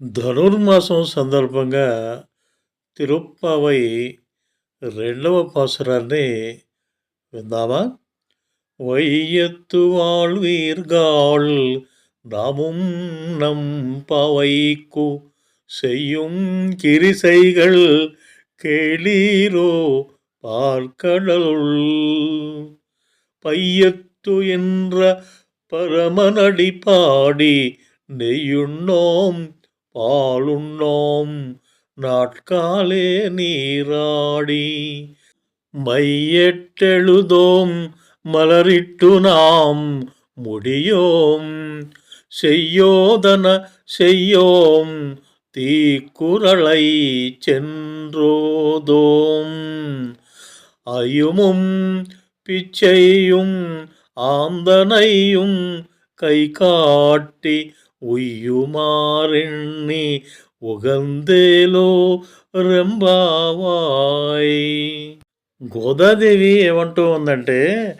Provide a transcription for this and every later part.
ధనుర్మాసం సందర్భంగా తిరుప్పావై రెండవ పాసురాన్ని విందామా వైయత్తు வாழ்வீர்கள் நாமும் நம் பவைக்கு செய்யும் கிரிசைகள் கேளீரோ பார்க்கடலுள் பையத்து என்ற பரமனடி பாடி நெய்யுண்ணோம் பாலுண்ணோம். நாட்காலே நீராடி மையெட்டெழுதோம். மலரிட்டு நாம் முடியோம். செய்யோதன செய்யோம். தீக்குறளை சென்றோதோம். அயுமும் பிச்சையும் ஆந்தனையும் கை காட்டி ఉయ్యుమారెణ్ణి ఉగందేలో రెంబావాయ్ గోదాదేవి ఏమంటూ ఉందంటే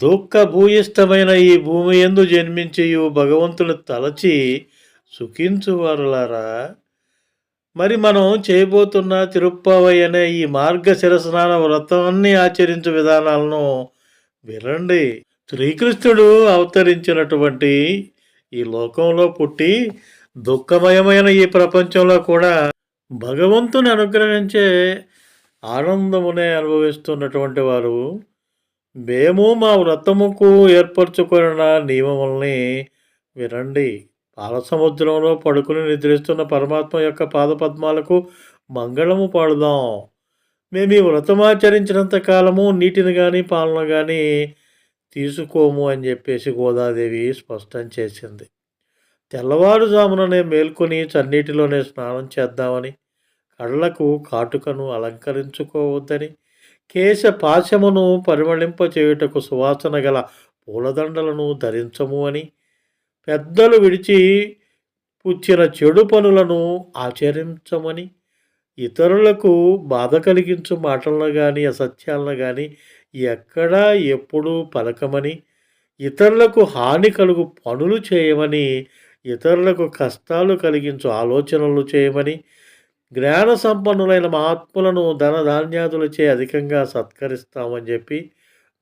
దుఃఖ భూయిష్టమైన ఈ భూమి ఎందు జన్మించి భగవంతుని తలచి సుఖించువారులారా మరి మనం చేయబోతున్న తిరుప్పావై అనే ఈ మార్గ శిరస్నాన వ్రతాన్ని ఆచరించు విధానాలను వినండి శ్రీకృష్ణుడు అవతరించినటువంటి ఈ లోకంలో పుట్టి దుఃఖమయమైన ఈ ప్రపంచంలో కూడా భగవంతుని అనుగ్రహించే ఆనందమునే అనుభవిస్తున్నటువంటి వారు మేము మా వ్రతముకు ఏర్పరచుకున్న నియమముల్ని వినండి. పాల సముద్రంలో పడుకుని నిద్రిస్తున్న పరమాత్మ యొక్క పాదపద్మాలకు మంగళము పాడుదాం. మేము ఈ వ్రతమాచరించినంత కాలము నీటిని కానీ పాలన కానీ తీసుకోము అని చెప్పేసి గోదాదేవి స్పష్టం చేసింది. తెల్లవారుజాముననే మేల్కొని చన్నీటిలోనే స్నానం చేద్దామని కళ్ళకు కాటుకను అలంకరించుకోవద్దని కేశ పాశమును పరిమళింప చేయుటకు సువాసన గల పూలదండలను ధరించము అని పెద్దలు విడిచి పుచ్చిన చెడు పనులను ఆచరించమని ఇతరులకు బాధ కలిగించు మాటలను కానీ అసత్యాలను కానీ ఎక్కడా ఎప్పుడూ పలకమని ఇతరులకు హాని కలుగు పనులు చేయమని ఇతరులకు కష్టాలు కలిగించు ఆలోచనలు చేయమని జ్ఞాన సంపన్నులైన మహాత్ములను ధనధాన్యాదులచే అధికంగా సత్కరిస్తామని చెప్పి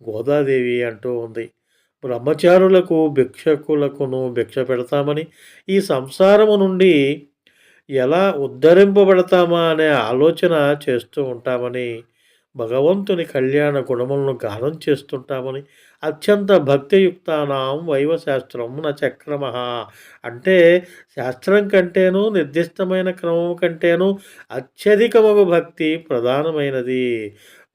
గోదాదేవి అంటూ ఉంది. బ్రహ్మచారులకు భిక్షకులకును భిక్ష పెడతామని ఈ సంసారము నుండి ఎలా ఉద్ధరింపబడతామా అనే ఆలోచన చేస్తూ ఉంటామని భగవంతుని కళ్యాణ గుణములను గానం చేస్తుంటామని అత్యంత భక్తియుక్తానాం వైవశాస్త్రం న చక్రమ అంటే శాస్త్రం కంటేను నిర్దిష్టమైన క్రమం కంటేను అత్యధికమగు భక్తి ప్రధానమైనది.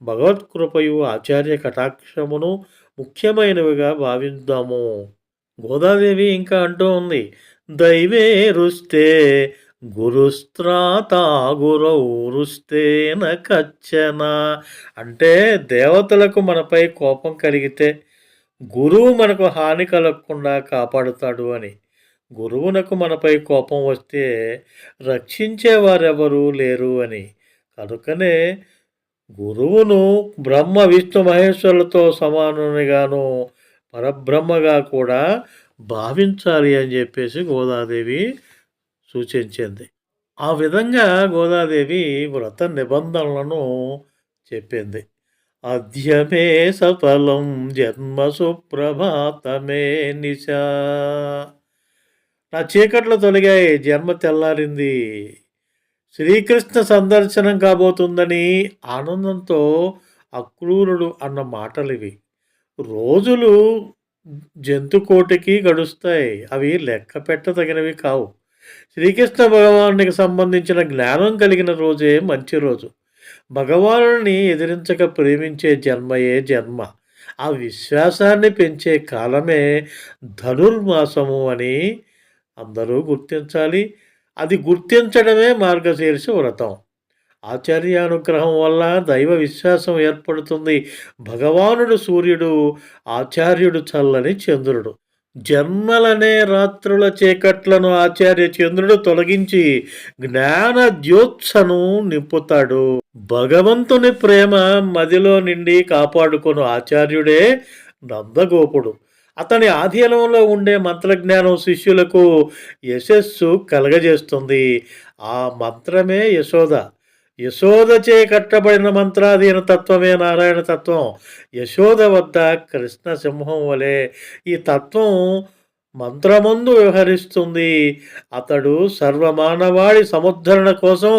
భగవత్కృపయు ఆచార్య కటాక్షమును ముఖ్యమైనవిగా భావిద్దాము. గోదాదేవి ఇంకా అంటూ ఉంది దైవే రుస్తే గురుస్త్రాతా గురౌరుస్తేన కచ్చన. అంటే దేవతలకు మనపై కోపం కలిగితే గురువు మనకు హాని కలగకుండా కాపాడుతాడు అని. గురువునకు మనపై కోపం వస్తే రక్షించేవారెవరూ లేరు అని. కనుకనే గురువును బ్రహ్మ విష్ణు మహేశ్వరులతో సమానునిగాను పరబ్రహ్మగా కూడా భావించాలి అని చెప్పేసి గోదాదేవి సూచించింది. ఆ విధంగా గోదాదేవి వ్రత నిబంధనలను చెప్పింది. అధ్యమే సఫలం జన్మ సుప్రభాతమే నిశా. నా చీకట్లు తొలగాయి జన్మ తెల్లారింది. శ్రీకృష్ణ సందర్శనం కాబోతుందని ఆనందంతో అక్రూరుడు అన్న మాటలివి. రోజులు జంతుకోటికి గడుస్తాయి అవి లెక్క పెట్టదగినవి కావు. శ్రీకృష్ణ భగవానునికి సంబంధించిన జ్ఞానం కలిగిన రోజే మంచి రోజు. భగవానుని ఎదిరించక ప్రేమించే జన్మయే జన్మ. ఆ విశ్వాసాన్ని పెంచే కాలమే ధనుర్మాసము అని అందరూ గుర్తించాలి. అది గుర్తించడమే మార్గశీర్ష వ్రతం. ఆచార్యానుగ్రహం వల్ల దైవ విశ్వాసం ఏర్పడుతుంది. భగవానుడు సూర్యుడు ఆచార్యుడు చల్లని చంద్రుడు. జన్మలనే రాత్రుల చీకట్లను ఆచార్య చంద్రుడు తొలగించి జ్ఞాన జ్యోత్సను నింపుతాడు. భగవంతుని ప్రేమ మదిలో నిండి కాపాడుకొను ఆచార్యుడే నందగోపుడు. అతని ఆధీనంలో ఉండే మంత్రజ్ఞానం శిష్యులకు యశస్సు కలగజేస్తుంది. ఆ మంత్రమే యశోద. యశోదచే కట్టబడిన మంత్రాధీన తత్వమే నారాయణ తత్వం. యశోద వద్ద కృష్ణ సింహం వలె ఈ తత్వం మంత్రమందు వ్యవహరిస్తుంది. అతడు సర్వమానవాడి సముద్ధరణ కోసం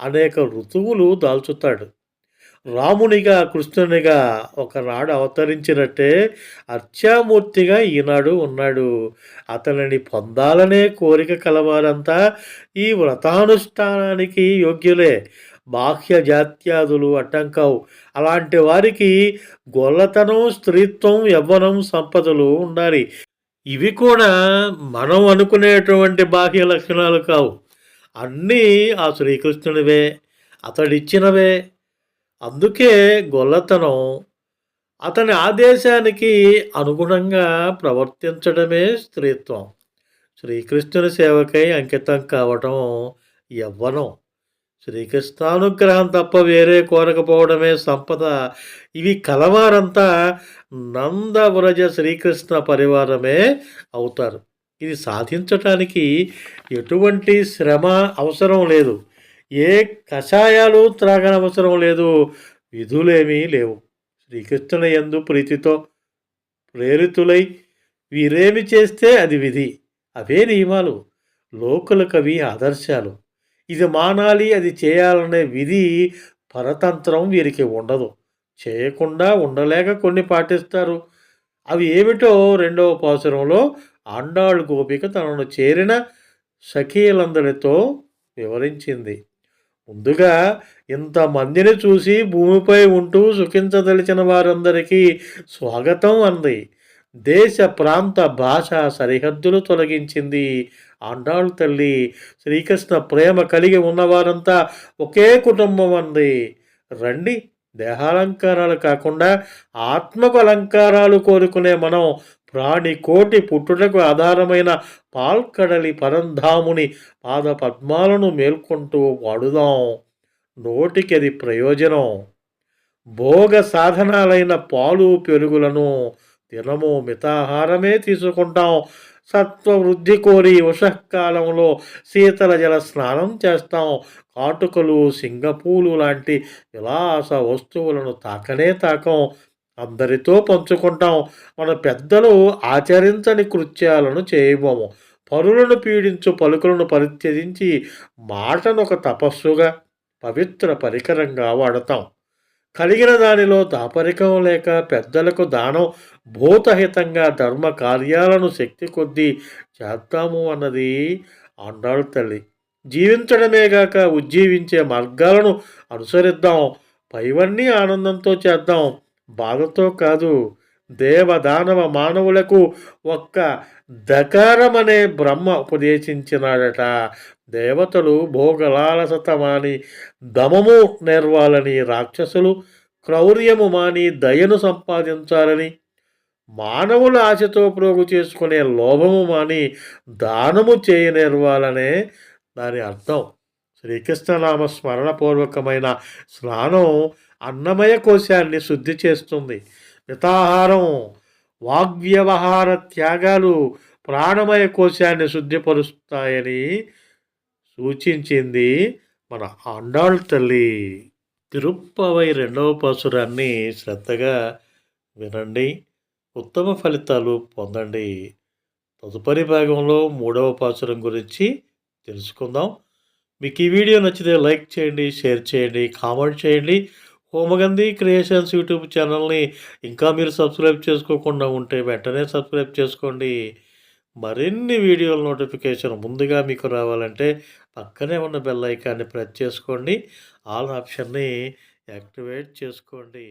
అనేక ఋతువులు దాల్చుతాడు. రామునిగా కృష్ణునిగా ఒకనాడు అవతరించినట్టే అర్చామూర్తిగా ఈనాడు ఉన్నాడు. అతనిని పొందాలనే కోరిక కలవారంతా ఈ వ్రతానుష్ఠానానికి యోగ్యులే. బాహ్య జాత్యాదులు అడ్డంకావు. అలాంటి వారికి గొల్లతనం స్త్రీత్వం యవ్వనం సంపదలు ఉండాలి. ఇవి కూడా మనం అనుకునేటువంటి బాహ్య లక్షణాలు కావు. అన్నీ ఆ శ్రీకృష్ణునివే అతడిచ్చినవే. అందుకే గొల్లతనం అతని ఆదేశానికి అనుగుణంగా ప్రవర్తించడమే స్త్రీత్వం. శ్రీకృష్ణుని సేవకై అంకితం కావటం యవ్వనం. శ్రీకృష్ణానుగ్రహం తప్ప వేరే కోరకపోవడమే సంపద. ఇవి కలవారంతా నందవ్రజ శ్రీకృష్ణ పరివారమే అవుతారు. ఇది సాధించటానికి ఎటువంటి శ్రమ అవసరం లేదు. ఏ కషాయాలు త్రాగనవసరం లేదు. విధులేమీ లేవు. శ్రీకృష్ణుని ఎందు ప్రీతితో ప్రేరితులై వీరేమి చేస్తే అది విధి. అవే నియమాలు. లోకుల కవి ఆదర్శాలు. ఇది మానాలి అది చేయాలనే విధి పరతంత్రం వీరికి ఉండదు. చేయకుండా ఉండలేక కొన్ని పాటిస్తారు. అవి ఏమిటో రెండవ పాసురంలో ఆండాళ్ళు గోపిక తనను చేరిన సఖీలందరితో వివరించింది. ముందుగా ఇంతమందిని చూసి భూమిపై ఉంటూ సుఖించదలిచిన వారందరికీ స్వాగతం అంది. దేశ ప్రాంత భాష సరిహద్దులు తొలగించింది ఆండాళ్ తల్లి శ్రీకృష్ణ ప్రేమ కలిగి ఉన్నవారంతా ఒకే కుటుంబం అంది. రండి దేహాలంకారాలు కాకుండా ఆత్మకు అలంకారాలు కోరుకునే మనం ప్రాణి కోటి పుట్టుటకు ఆధారమైన పాల్కడలి పరంధాముని పాద పద్మాలను మేల్కొంటూ వాడుదాం. నోటికి అది ప్రయోజనం? భోగ సాధనాలైన పాలు పెరుగులను దినము మితాహారమే తీసుకుంటాం. సత్వవృద్ధి కోరి ఉషకాలంలో శీతల జల స్నానం చేస్తాం. కాటుకలు సింగపూలు లాంటి విలాస వస్తువులను తాకనే తాకం. అందరితో పంచుకుంటాం. మన పెద్దలు ఆచరించని కృత్యాలను చేయబోము. పరులను పీడించు పలుకులను పరిత్యజించి మాటను ఒక తపస్సుగా పవిత్ర పరికరంగా వాడతాం. కలిగిన దానిలో దాపరికం లేక పెద్దలకు దానం భూతహితంగా ధర్మ కార్యాలను శక్తి కొద్దీ చేద్దాము అన్నది అన్నాడు తల్లి. జీవించడమే గాక ఉజ్జీవించే మార్గాలను అనుసరిద్దాం. పైవన్నీ ఆనందంతో చేద్దాం. బాధతో కాదు. దేవదానవ మానవులకు ఒక్క దకారమనే బ్రహ్మ ఉపదేశించినాడట. దేవతలు భోగలాలసతమాని దమము నేర్వాలని రాక్షసులు క్రౌర్యము మాని దయను సంపాదించాలని మానవుల ఆశతో ప్రోగు చేసుకునే లోభము మాని దానము చేయనేర్వాలనే దాని అర్థం. శ్రీకృష్ణనామ స్మరణపూర్వకమైన స్నానం అన్నమయ కోశాన్ని శుద్ధి చేస్తుంది. మితాహారం వాగ్వ్యవహార త్యాగాలు ప్రాణమయ కోశాన్ని శుద్ధిపరుస్తాయని సూచించింది మన ఆండాళ్ తల్లి. తిరుప్పవై రెండవ పాసురాన్ని శ్రద్ధగా వినండి. ఉత్తమ ఫలితాలు పొందండి. తదుపరి భాగంలో మూడవ పాచురం గురించి తెలుసుకుందాం. మీకు ఈ వీడియో నచ్చితే లైక్ చేయండి షేర్ చేయండి కామెంట్ చేయండి. హోమగంధి క్రియేషన్స్ యూట్యూబ్ ఛానల్ని ఇంకా మీరు సబ్స్క్రైబ్ చేసుకోకుండా ఉంటే వెంటనే సబ్స్క్రైబ్ చేసుకోండి. మరిన్ని వీడియోల నోటిఫికేషన్ ముందుగా మీకు రావాలంటే పక్కనే ఉన్న బెల్ ఐకాన్ని ప్రెస్ చేసుకోండి. ఆల్ ఆప్షన్ని యాక్టివేట్ చేసుకోండి.